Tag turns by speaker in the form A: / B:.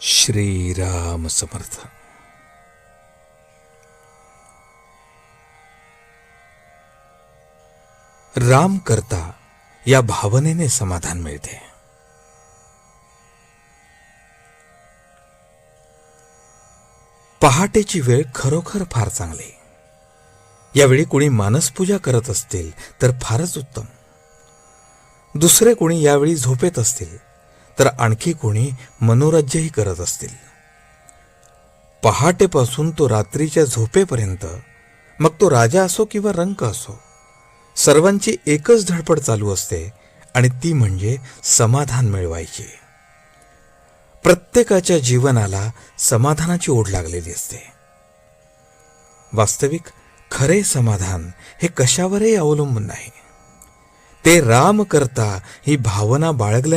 A: श्रीराम समर्थ. राम करता या भावनेने समाधान मिळते. पहाटेची वेळ खरोखर फार चांगली. यावेळी कोणी मानसपूजा करत असतील तर फारच उत्तम. दुसरे कोणी यावेळी झोपेत असतील तर आणखी कोणी मनोराज्यही करत असतील. पहाटेपासून तो रात्रीच्या झोपेपर्यंत मग तो राजा असो किंवा रंक असो सर्वांची एकच धडपड चालू असते आणि ती म्हणजे समाधान मिळवायची. प्रत्येकाच्या जीवनाला समाधानाची ओढ लागलेली असते. वास्तविक खरे समाधान हे कशावरही अवलंबून नाही. ते राम करता ही भावना बाळगल्या